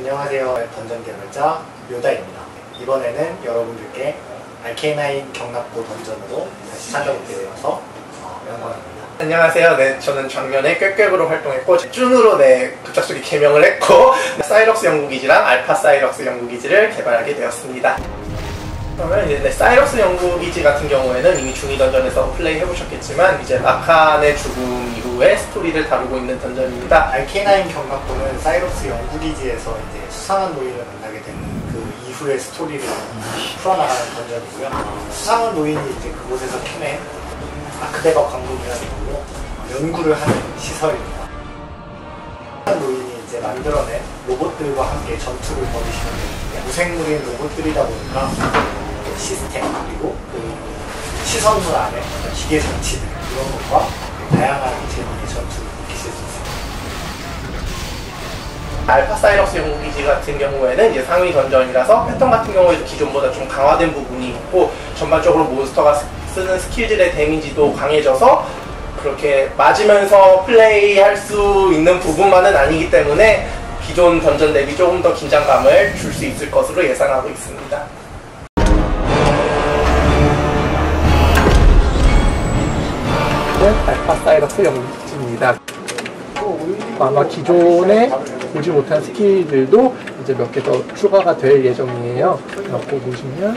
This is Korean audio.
안녕하세요. 던전 개발자 요다입니다. 이번에는 여러분들께 알케나인 경납고 던전으로 다시 찾아오게 되어서 어, 영광입니다. 안녕하세요. 네, 저는 정면에 꾀꾀으로 활동했고 쭌으로 네 급작스럽게 개명을 했고 사이럭스 연구기지랑 알파 사이럭스 연구기지를 개발하게 되었습니다. 그러면 이제 네, 사이럭스 연구기지 같은 경우에는 이미 중위 던전에서 플레이 해보셨겠지만 이제 라칸의 죽음 이후의 스토리를 다루고 있는 던전입니다. 알케나인 경납고는 사이로스 연구기지에서 이제 수상한 노인을 만나게 되는 그 이후의 스토리를 풀어나가는 던전이고요. 어, 수상한 노인이 이제 그곳에서 캐낸 아크데바 광물이라는 걸로 연구를 하는 시설입니다. 수상한 노인이 이제 만들어낸 로봇들과 함께 전투를 벌이시는 무생물인 로봇들이다 보니까 그 시스템 그리고 그 시설물 안에 기계 장치들 이런 것과 다양한 재미의 전투를 느끼실 수 있습니다. 알파 사이럭스 연구기지 같은 경우에는 이제 상위 던전이라서 패턴 같은 경우에도 기존보다 좀 강화된 부분이 있고 전반적으로 몬스터가 쓰- 쓰는 스킬들의 데미지도 강해져서 그렇게 맞으면서 플레이할 수 있는 부분만은 아니기 때문에 기존 던전 대비 조금 더 긴장감을 줄 수 있을 것으로 예상하고 있습니다. 알파 사이럭스 연구기지입니다. 아마 기존에 보지 못한 스킬들도 이제 몇 개 더 추가가 될 예정이에요. 갖고 보시면